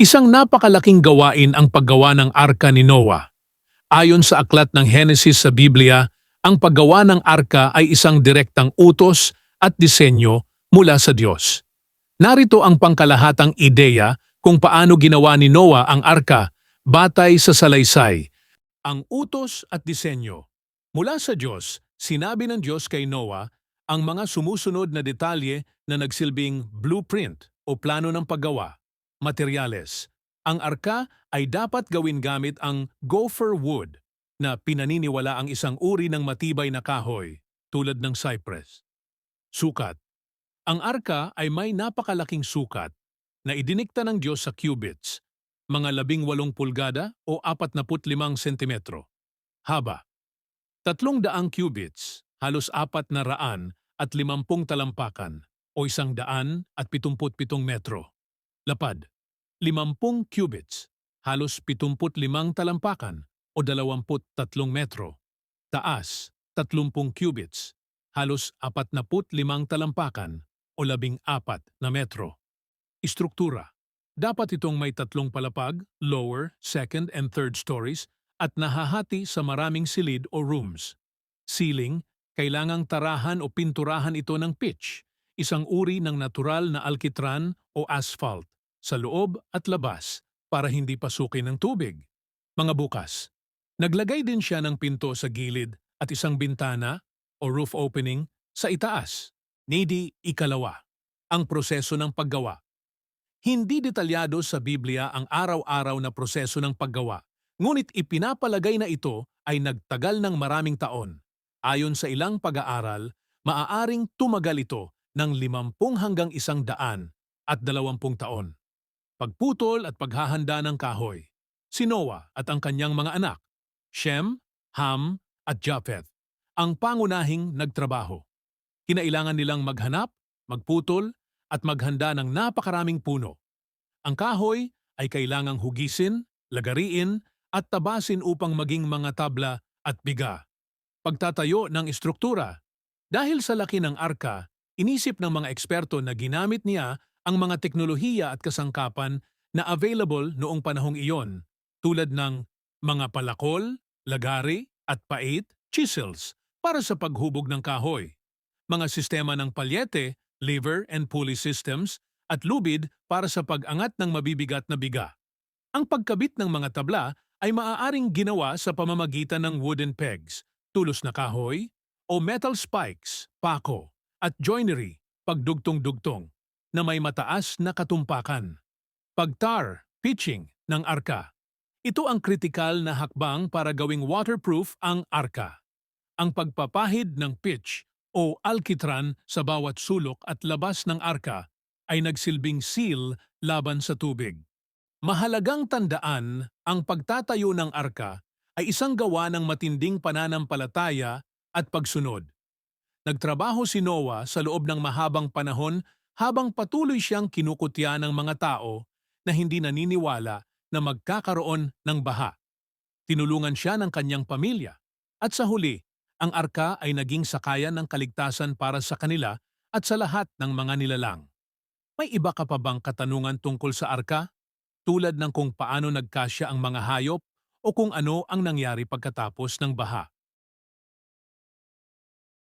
Isang napakalaking gawain ang paggawa ng arka ni Noah. Ayon sa aklat ng Henesis sa Biblia, ang paggawa ng arka ay isang direktang utos at disenyo mula sa Diyos. Narito ang pangkalahatang ideya kung paano ginawa ni Noah ang arka batay sa salaysay. Ang utos at disenyo. Mula sa Diyos, sinabi ng Diyos kay Noah ang mga sumusunod na detalye na nagsilbing blueprint o plano ng paggawa. Materyales. Ang arka ay dapat gawin gamit ang gopher wood na pinaniniwala ang isang uri ng matibay na kahoy tulad ng cypress. Sukat. Ang arka ay may napakalaking sukat na idinikta ng Diyos sa cubits, mga labing walong pulgada o apat na limang sentimetro. Haba. Tatlong daang cubits, halos apat na raan at limampung talampakan o isang daan at pitumput pitong metro. Lapad. Limampung cubits, halos pitumput limang talampakan o dalawamput tatlong metro. Taas, tatlumpung cubits, halos apat na put limang talampakan o labing apat na metro. Istruktura. Dapat itong may tatlong palapag, lower, second and third stories at nahahati sa maraming silid o rooms. Ceiling, kailangang tarahan o pinturahan ito ng pitch, isang uri ng natural na alkitran o asphalt, sa loob at labas para hindi pasukin ng tubig. Mga bukas. Naglagay din siya ng pinto sa gilid at isang bintana o roof opening sa itaas. Needy ikalawa. Ang proseso ng paggawa. Hindi detalyado sa Biblia ang araw-araw na proseso ng paggawa, ngunit ipinapalagay na ito ay nagtagal ng maraming taon. Ayon sa ilang pag-aaral, maaaring tumagal ito ng 50 hanggang 100 at 20 taon. Pagputol at paghahanda ng kahoy. Si Noah at ang kanyang mga anak, Shem, Ham at Japheth, ang pangunahing nagtrabaho. Kinailangan nilang maghanap, magputol at maghanda ng napakaraming puno. Ang kahoy ay kailangang hugisin, lagariin at tabasin upang maging mga tabla at biga. Pagtatayo ng istruktura. Dahil sa laki ng arka, inisip ng mga eksperto na ginamit niya ang mga teknolohiya at kasangkapan na available noong panahong iyon, tulad ng mga palakol, lagari at pait, chisels, para sa paghubog ng kahoy. Mga sistema ng palyete, lever and pulley systems, at lubid para sa pag-angat ng mabibigat na biga. Ang pagkabit ng mga tabla ay maaaring ginawa sa pamamagitan ng wooden pegs, tulos na kahoy, o metal spikes, pako, at joinery, pagdugtong-dugtong, na may mataas na katumpakan. Pagtar, pitching, ng arka. Ito ang kritikal na hakbang para gawing waterproof ang arka. Ang pagpapahid ng pitch o alkitran sa bawat sulok at labas ng arka ay nagsilbing seal laban sa tubig. Mahalagang tandaan, ang pagtatayo ng arka ay isang gawa ng matinding pananampalataya at pagsunod. Nagtrabaho si Noah sa loob ng mahabang panahon habang patuloy siyang kinukutya ng mga tao na hindi naniniwala na magkakaroon ng baha. Tinulungan siya ng kanyang pamilya at sa huli, ang arka ay naging sakayan ng kaligtasan para sa kanila at sa lahat ng mga nilalang. May iba ka pa bang katanungan tungkol sa arka? Tulad ng kung paano nagkasya ang mga hayop o kung ano ang nangyari pagkatapos ng baha.